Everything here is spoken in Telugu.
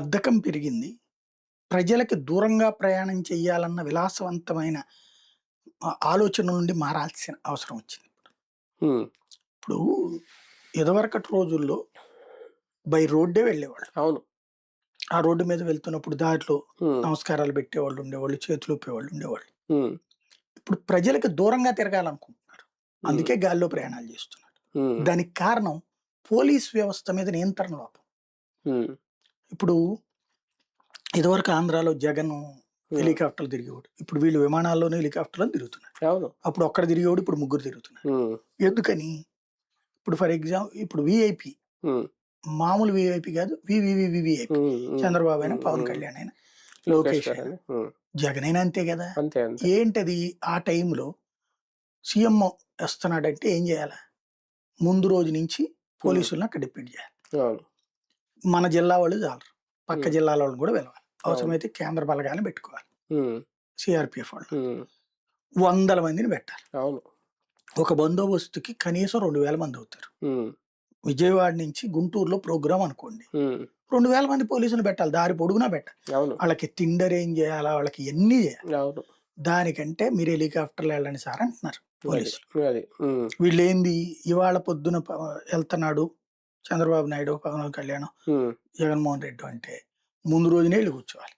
బద్ధకం పెరిగింది. ప్రజలకి దూరంగా ప్రయాణం చేయాలన్న విలాసవంతమైన ఆలోచన నుండి మారాల్సిన అవసరం వచ్చింది. ఇప్పుడు ఇదివరకటి రోజుల్లో బై రోడ్డే వెళ్ళేవాళ్ళు. అవును. ఆ రోడ్డు మీద వెళ్తున్నప్పుడు దారిలో ఉమ్, నమస్కారాలు పెట్టేవాళ్ళు ఉండేవాళ్ళు చేతులు ఊపేవాళ్ళు ఉండేవాళ్ళు. ఇప్పుడు ప్రజలకు దూరంగా తిరగాలనుకుంటున్నారు. అందుకే గాల్లో ప్రయాణాలు చేస్తున్నారు. దానికి కారణం పోలీస్ వ్యవస్థ మీద నియంత్రణ లోపం. ఇప్పుడు ఇదివరకు ఆంధ్రాలో జగన్ హెలికాప్టర్లు తిరిగేవాడు. ఇప్పుడు వీళ్ళు విమానాల్లోనే హెలికాప్టర్లో తిరుగుతున్నారు. అవును. అప్పుడు ఒక్కడ తిరిగేవాడు ఇప్పుడు ముగ్గురు తిరుగుతున్నారు. ఎందుకని? ఇప్పుడు ఫర్ ఎగ్జాంపుల్ ఇప్పుడు విఐపి. మామూలు విఐపి కాదు వివివివిఐపి చంద్రబాబు అయినా పవన్ కళ్యాణ్ అయినా లోకేష్ అయినా. జగన్ అయినా అంతే కదా? ఏంటది ఆ టైంలో? సీఎం వస్తున్నాడంటే ఏం చేయాలి? ముందు రోజు నుంచి పోలీసులను అక్కడ డిపెండ్ చేయాలి. మన జిల్లా వాళ్ళు చాలరు. పక్క. జిల్లాల వాళ్ళు కూడా వెళ్ళాలి అవసరమైతే కేంద్ర బలగాన్ని పెట్టుకోవాలి. సిఆర్పిఎఫ్ వాళ్ళు వందల మందిని పెట్టాలి. అవును. ఒక బందోబస్తుకి కనీసం రెండు వేల మంది అవుతారు. విజయవాడ నుంచి గుంటూరులో ప్రోగ్రామ్ అనుకోండి. రెండు వేల మంది పోలీసులు పెట్టాలి. దారి పొడుగునా పెట్టాలి. వాళ్ళకి తిండి అరేంజ్ చేయాలా? వాళ్ళకి ఎన్ని చేయాలి? దానికంటే మీరు హెలికాప్టర్లో వెళ్ళండి సార్ అంటున్నారు పోలీసులు. వీళ్ళు ఏంది ఇవాళ పొద్దున వెళ్తున్నాడు. చంద్రబాబు నాయుడు పవన్ కళ్యాణ్ జగన్మోహన్ రెడ్డి అంటే ముందు రోజునే వెళ్ళి కూర్చోవాలి.